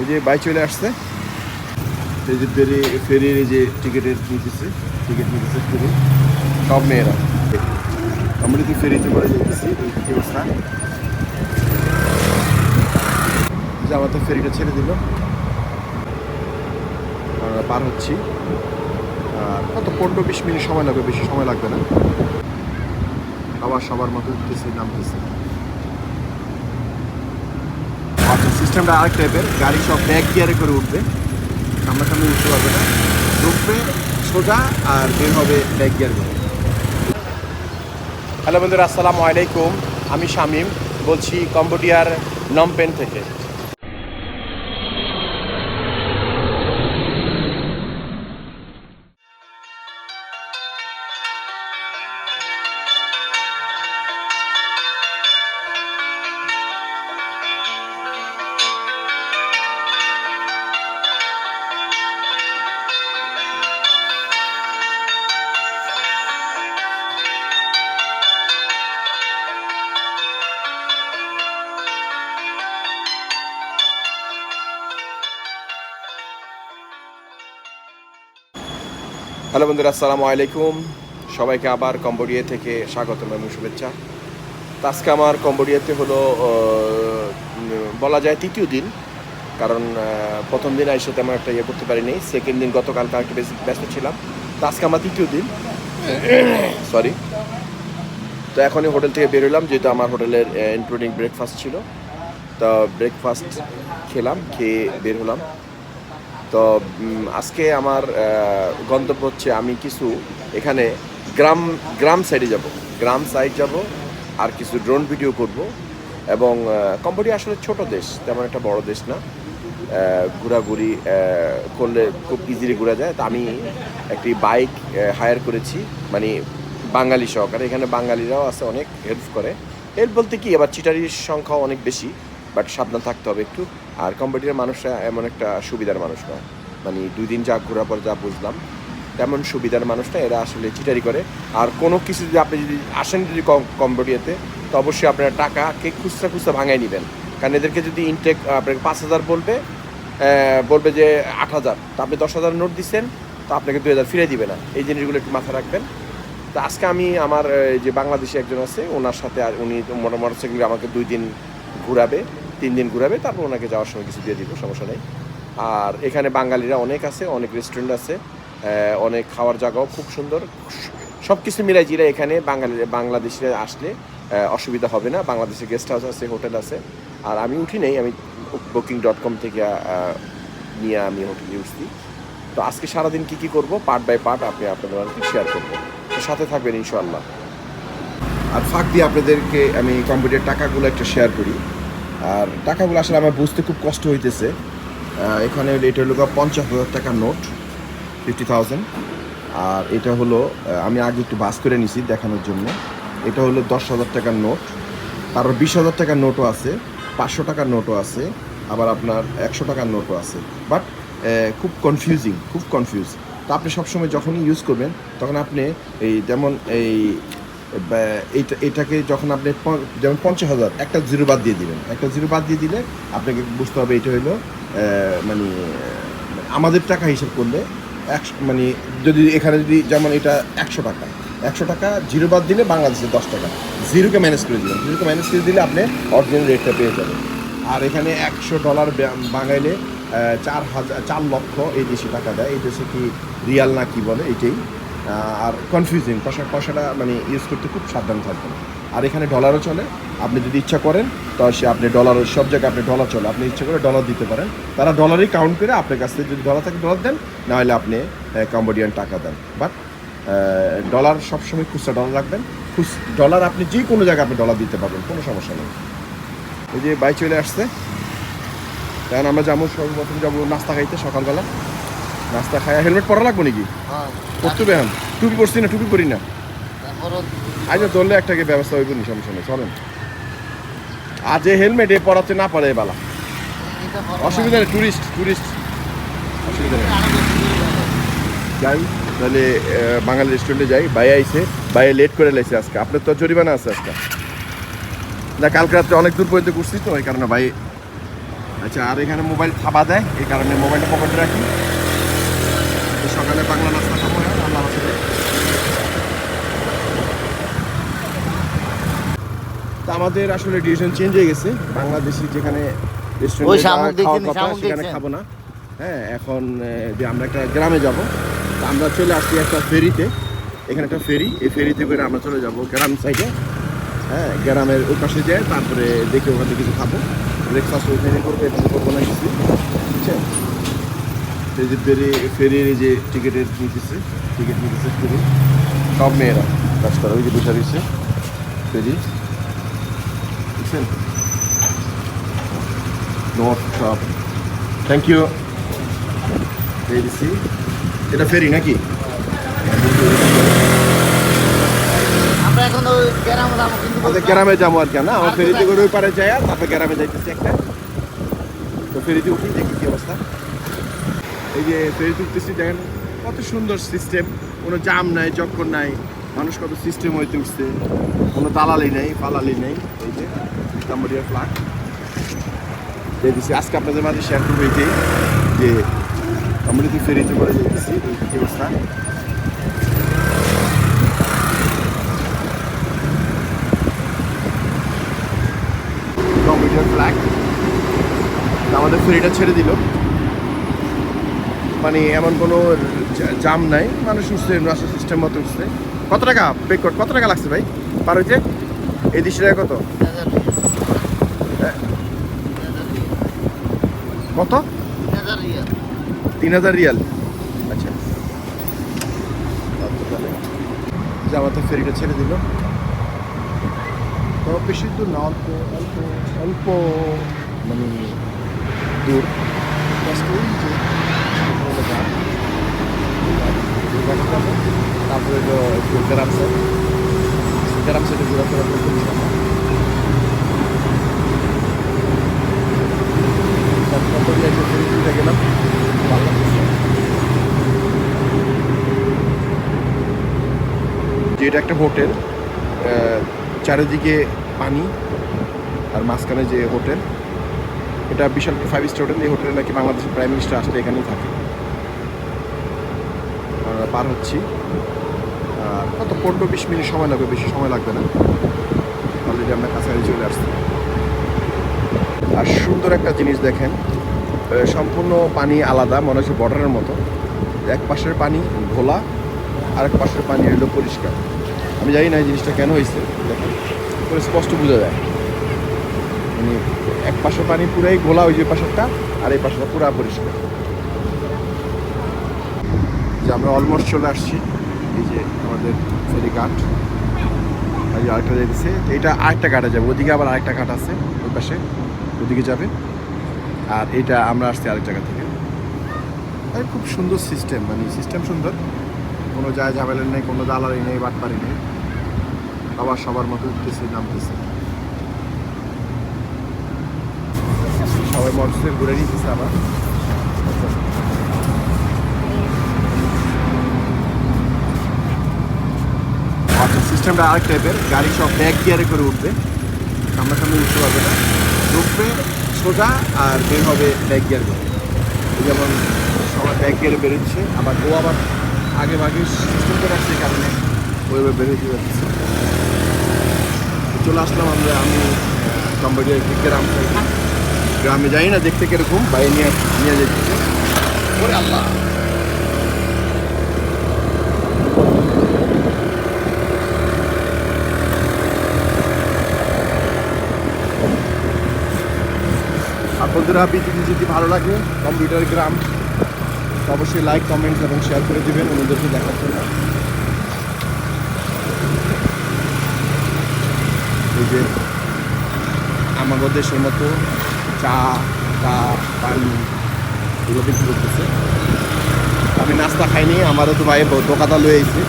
এই যে বাই চলে আসছে। এই যে ফেরি, ফেরির যে টিকিটের নিতেছে টিকিট নিতেছে ফেরি। সব মেয়েরা। আমরা যদি ফেরিতে করে যেতেছি এই যে আমার তো ফেরিটা ছেড়ে দিল। আমরা পার হচ্ছি। আর কত, পনেরো বিশ মিনিট সময় লাগবে, বেশি সময় লাগবে না। আবার সবার মতো উঠতেছে, নামতেছে। আচ্ছা সিস্টেমটা আরেক টাইপের গাড়ি সব ব্যাক গিয়ারে করে উঠবে। সামনাসামনি উঠতে পারবে না। ঢুকবে সোজা আর বের হবে ব্যাক গিয়ার করে। হ্যালো বন্ধুরা, আসসালামু আলাইকুম। আমি শামীম, বলছি কম্বোডিয়ার নমপেন থেকে। হ্যালো বন্ধুরা, আসসালামু আলাইকুম। সবাইকে আবার কম্বোডিয়া থেকে স্বাগতম এবং শুভেচ্ছা। আজকে আমার কম্বোডিয়াতে হলো বলা যায় তৃতীয় দিন। কারণ প্রথম দিন এসে তেমন একটা ইয়ে করতে পারিনি। সেকেন্ড দিন গতকাল একটু বেশি ব্যস্ত ছিলাম। তো আজকে আমার তৃতীয় দিন। সরি তো এখনই হোটেল থেকে বেরোলাম যেহেতু আমার হোটেলের ইনক্লুডিং ব্রেকফাস্ট ছিল। তো ব্রেকফাস্ট খেলাম, খেয়ে বের হলাম। তো আজকে আমার গন্তব্য হচ্ছে আমি কিছু এখানে গ্রাম গ্রাম সাইডে যাব। গ্রাম সাইড যাব আর কিছু ড্রোন ভিডিও করব এবং কম্বোডিয়া আসলে ছোট দেশ, তেমন একটা বড় দেশ না। ঘোরাঘুরি করলে খুব ইজিলি ঘোরা যায়। তো আমি একটি বাইক হায়ার করেছি মানে বাঙালি সহকারে। এখানে বাঙালিরাও আছে, অনেক হেল্প করে। হেল্প বলতে কি, এবার চিটারির সংখ্যাও অনেক বেশি। বাট সাবধান থাকতে হবে একটু। আর কম্বোডিয়ার মানুষরা এমন একটা সুবিধার মানুষ নয়। মানে দুই দিন যা ঘোরার পর যা বুঝলাম, তেমন সুবিধার মানুষটা এরা আসলে চিটারি করে। আর কোনো কিছু যদি আপনি যদি আসেন যদি কম কম্বোডিয়াতে তো অবশ্যই আপনার টাকা কে খুচরা খুচরা ভাঙাই নেবেন। কারণ এদেরকে যদি ইনটেক আপনাকে পাঁচ হাজার বলবে বলবে যে আট হাজার, তো আপনি দশ হাজার নোট দিচ্ছেন, তো আপনাকে দুই হাজার ফিরে দিবে না। এই জিনিসগুলো একটু মাথায় রাখবেন। তো আজকে আমি আমার যে বাংলাদেশি একজন আছে, ওনার সাথে আর উনি মোটর মোটরসাইকেল আমাকে দুই দিন ঘুরাবে, তিন দিন ঘুরাবে, তারপর ওনাকে যাওয়ার সময় কিছু দিয়ে দিব, সমস্যা নেই। আর এখানে বাঙালিরা অনেক আছে, অনেক রেস্টুরেন্ট আছে অনেক খাওয়ার জায়গাও খুব সুন্দর। সব কিছু মিলাই জিরা এখানে বাঙালি বাংলাদেশে আসলে অসুবিধা হবে না। বাংলাদেশে গেস্ট হাউস আছে হোটেল আছে। আর আমি উঠি নেই, আমি বুকিং ডট কম থেকে নিয়ে আমি হোটেলে উঠছি। তো আজকে সারাদিন কি কি করব পার্ট বাই পার্ট আপনি আপনাদের শেয়ার করব। তো সাথে থাকবেন ইনশাআল্লাহ। আর ফাঁক দিয়ে আপনাদেরকে আমি কম্পিউটার টাকাগুলো একটু শেয়ার করি। আর টাকাগুলো আসলে আমার বুঝতে খুব কষ্ট হইতেছে। এখানে এটা হলো পঞ্চাশ হাজার টাকার নোট ফিফটি থাউজেন্ড আর এটা হলো আমি আগে একটু বাস করে নিছি দেখানোর জন্য। এটা হলো দশ হাজার টাকার নোট। তারপর বিশ হাজার টাকার নোটও আছে, পাঁচশো টাকার নোটও আছে, আবার আপনার একশো টাকার নোটও আছে। বাট খুব কনফিউজিং খুব কনফিউজ তা আপনি সবসময় যখনই ইউজ করবেন, তখন আপনি এই যেমন এই এইটা এটাকে যখন আপনি যেমন পঞ্চাশ হাজার, একটা জিরো বাদ দিয়ে দিবেন। একটা জিরো বাদ দিয়ে দিলে আপনাকে বুঝতে হবে এটা হলো মানে আমাদের টাকা হিসেব করলে একশো মানে যদি এখানে যদি, যেমন এটা একশো টাকা একশো টাকা জিরো বাদ দিলে বাংলাদেশে দশ টাকা। জিরোকে ম্যানেজ করে দিবেন। জিরোকে ম্যানেজ করে দিলে আপনি অরিজিনাল রেটটা পেয়ে যাবেন। আর এখানে একশো ডলার বাঙাইলে চার হাজার, চার লক্ষ এই দেশে টাকা দেয়। এই দেশে কি রিয়াল না কি বলে, এটাই। আর কনফিউজিং পয়সা পয়সাটা মানে ইউজ করতে খুব সাবধান থাকবেন। আর এখানে ডলারও চলে, আপনি যদি ইচ্ছা করেন, তো সে আপনি ডলার সব জায়গায় আপনি ডলার চলে, আপনি ইচ্ছা করে ডলার দিতে পারেন। তারা ডলারই কাউন্ট করে আপনার কাছ থেকে যদি ডলার থাকে ডলার দেন না হলে আপনি কম্বোডিয়ান টাকা দেন। বাট ডলার সবসময় খুচরা ডলার রাখবেন। খুচ ডলার আপনি যে কোনো জায়গায় আপনি ডলার দিতে পারবেন, কোনো সমস্যা নেই। এই যে বাই চলে আসছে। কারণ আমরা যাব, সর্বপ্রথম যাব নাস্তা খাইতে সকালবেলা। নাস্তা খাই হেলমেট পরা লাগবো নাকি? হ্যাঁ। করতে হবে টুপি পরছি না টুপি পরি না। আজ ধরলে একটাকে ব্যবস্থা হইব নি? সমস্যা নেই চলেন। আর যে হেলমেট এ পরাতে না পারে বালা। অসুবিধা নেই টুরিস্ট টুরিস্ট অসুবিধা নেই। যাই তাহলে বাঙালি রেস্টুরেন্টে যাই। ভাই আইছে ভাই লেট করে লাইছে আজকে। আপনার তো জরিমানা আছে আজকে। না কালকে রাত্রে অনেক দূর পর্যন্ত ঘুরছি তো ওই কারণে ভাই আচ্ছা আর এখানে মোবাইল থাবা দেয় এই কারণে মোবাইলটা পকেটে রাখি। বাংলা নাস্তা খাব হ্যাঁ আল্লাহ হাফেজে। আমাদের আসলে ডিসিশন চেঞ্জ হয়ে গেছে। বাংলাদেশি যেখানে সেখানে খাব না। হ্যাঁ এখন যে আমরা একটা গ্রামে যাব তো আমরা চলে আসছি একটা ফেরিতে। এখানে একটা ফেরি এই ফেরিতে করে আমরা চলে যাব গ্রাম সাইডে হ্যাঁ গ্রামের ওই পাশে যায় তারপরে দেখে ওখানে কিছু খাব। ব্রেকফাস্ট ওখানে করব এখানে করব না কিছু বুঝছেন এই যে ফেরি ফেরির এই যে টিকিটের নিতেছে টিকিট নিতেছে ফেরি। সব মেয়েরা কাজ করা ওই যে বসে দিচ্ছে ফেরি। বুঝছেন? নর্থ সব। থ্যাংক ইউ এটা ফেরি নাকি? আমরা এখন ওই গ্রাম আমাদের গ্রামে যাব আর কি না? আমার ফেরিতে করে ওই পারে যাই আর তারপরে গ্রামে যাইতেছি একটা। তো ফেরিতে উঠি দেখি কি অবস্থা। এই যে ফেরিতে উঠতেছি দেখেন কত সুন্দর সিস্টেম কোনো জাম নাই চক্কর নাই। মানুষ কত সিস্টেম হইতে উঠছে কোনো দালালি নেই, পালালি নেই। এই যে কাম্বোডিয়ার ফ্লাগ দিয়ে দিচ্ছি আজকে আপনাদের মাঝে শেয়ার করব এই যে যে কাম্বোডিয়াতে ফেরিতে করে যেতেছি এই অবস্থা? কম্পিউটার ফ্ল্যাগ আমাদের ফেরিটা ছেড়ে দিল। মানে এমন কোনো জাম নাই। মানুষ উঠছে রাস্তা সিস্টেম মতো উঠছে। কত টাকা? পে কর কত টাকা লাগছে ভাই? পার হইতে? এই দৃশ্যটা কত? কত? তিন হাজার রিয়াল। আচ্ছা। আমাদের ফেরিটা ছেড়ে দিল। তো বেশি দূর না অল্প অল্প অল্প মানে দূর। Just ওই যে তারপরে একটু ঘোরাফেরা করতে গেলাম যে এটা একটা হোটেল চারিদিকে পানি আর মাঝখানে যে হোটেল, এটা বিশাল ফাইভ স্টার হোটেল। এই হোটেলে নাকি বাংলাদেশের প্রাইম মিনিস্টার আসলে এখানেই থাকে। পার হচ্ছি। কত? পনেরো বিশ মিনিট সময় লাগবে, বেশি সময় লাগবে না। অলরেডি আমরা কাছাকাছি চলে আসছি। আর সুন্দর একটা জিনিস দেখেন সম্পূর্ণ পানি আলাদা, মনে হচ্ছে বর্ডারের মতো। এক পাশের পানি ঘোলা আর এক পাশের পানি হলো পরিষ্কার। আমি জানি না এই জিনিসটা কেন হয়েছে। দেখেন, স্পষ্ট বোঝা যায়। মানে এক পাশের পানি পুরাই ঘোলা, ওই যে পাশেরটা, আর এই পাশেরটা পুরা পরিষ্কার। যে আমরা অলমোস্ট চলে আসছি। এই যে আমাদের ফেরি ঘাট। আর এই আরেকটা যেতেছে এটা আরেকটা ঘাটে যাবে। ওদিকে আবার আরেকটা ঘাট আছে ওই পাশে। ওদিকে যাবে। আর এটা আমরা আসছি আরেক জায়গা থেকে। আর খুব সুন্দর সিস্টেম মানে সিস্টেম সুন্দর। কোনো যায় ঝামেলা নেই, কোনো দালালি নেই, বাটপারি নেই। আবার সবার মতো উঠতেছে, নামতেছে। সবাই মোটরসাইকেল ঘুরে নিতেছে আবার। আচ্ছা সিস্টেমটা আরেক টাইপের গাড়ি সব ব্যাক গিয়ারে করে উঠবে। সামনাসামনি উঠতে পারবে না। ঢুকবে সোজা আর বের হবে ব্যাক গিয়ার করে। যেমন সবার ব্যাক গিয়ারে বেরোচ্ছে, আবার ও আবার আগে ভাগে সিস্টেম করে আসছে কারণে ওইভাবে বেরোতে যাচ্ছে। চলে আসলাম আমরা, আমি কম্পিউটার গ্রাম থেকে গ্রামে যাই না, দেখতে কীরকম, বাইরে নিয়ে নিয়ে ওরে আল্লাহ! আপনাদের ভিডিওটি যদি ভালো লাগে, কম্পিউটার গ্রাম, অবশ্যই লাইক কমেন্টস এবং শেয়ার করে দিবেন, অন্যদেরকে দেখার জন্য। এই যে আমাদের দেশের মতো চা চা, পানি, এগুলো বিক্রি করতেছে। আমি নাস্তা খাইনি, আমারও তো ভাই দোকানদার লয়ে আইছে।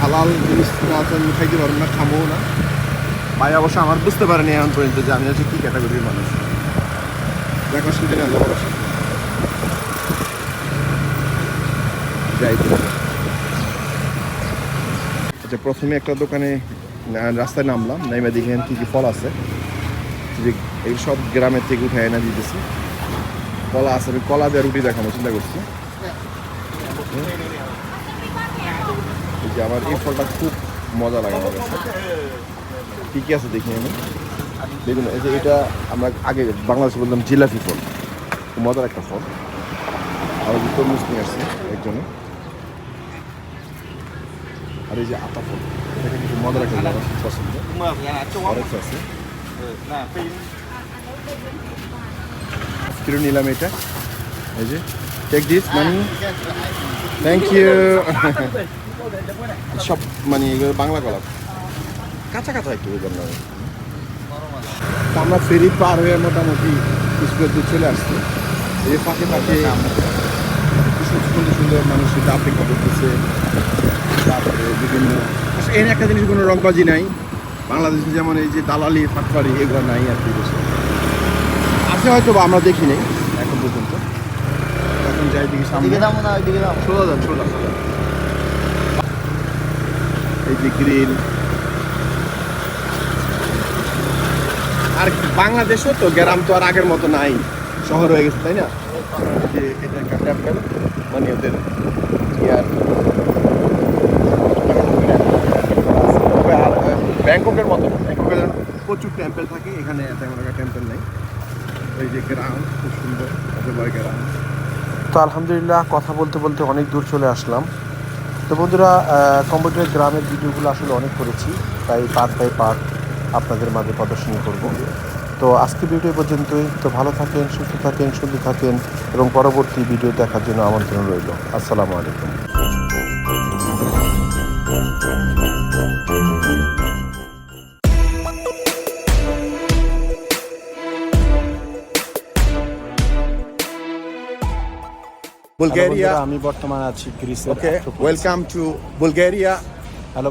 হালাল জিনিস না খাইতে পারব না খাব না। ভাই অবশ্য আমার বুঝতে পারেনি এখন পর্যন্ত যে আমি হচ্ছে কী ক্যাটাগরির মানুষ। যাই। আচ্ছা প্রথমে একটা দোকানে রাস্তায় নামলাম, নাইমা দেখেন কী কী ফল আছে। যে এই সব গ্রামের থেকে উঠে এনে দিতেছি। কলা আছে, আমি কলা দিয়ে রুটি দেখানো চিন্তা করছি। আমার এই ফলটা খুব মজা লাগে আমার কাছে। আছে দেখি আমি? দেখুন, এই যে এটা আমরা আগে বাংলাদেশে বললাম জিলাপি ফল মজার একটা ফল। আর যে তরমুজ নিয়ে আসছে একজনে। আর এই যে আতা ফল। এটা কিন্তু মজার একটা Nè নিলাম এটা। এই যে take this money thank you সব মানে বাংলা কলা কাঁচা কাঁচা একটু বাংলা আমরা ফেরি পার হয়ে মোটামুটি স্কুলের দিকে চলে আসছি। এই ফাঁকে ফাঁকে সুন্দর সুন্দর মানুষ সেটা অপেক্ষা করতেছে। তারপরে বিভিন্ন এর একটা জিনিস কোনো রংবাজি নাই। বাংলাদেশে যেমন এই যে দালালি ফাটফারি এগুলো নাই আর কি দেশে আছে হয়তো বা আমরা দেখি নাই এখন পর্যন্ত। এখন যাই দিকে সামনে সোজা যান সোজা সোজা এই যে গ্রিল আর বাংলাদেশও তো গ্রাম তো আর আগের মতো নাই। শহর হয়ে গেছে, তাই না? যে এটা একটা মানে ওদের ব্যাংককের মতো। ব্যাংককের প্রচুর টেম্পল থাকে, এখানে তেমন একটা টেম্পল নেই। এই যে গ্রাম, খুব সুন্দর গ্রাম। তো আলহামদুলিল্লাহ, কথা বলতে বলতে অনেক দূর চলে আসলাম। তো বন্ধুরা কম্পিউটার গ্রামের ভিডিওগুলো আসলে অনেক করেছি তাই পার্ট বাই পার্ট। আপনাদের মাঝে প্রদর্শনী করব। তো আজকে ভিডিও পর্যন্তই। তো ভালো থাকেন সুস্থ থাকেন সুন্দর থাকেন এবং পরবর্তী ভিডিও দেখার জন্য আমন্ত্রণ রইল। আসসালামু আলাইকুম। বুলগেরিয়া আমি বর্তমানে আছি গ্রিসের okay welcome to Bulgaria hello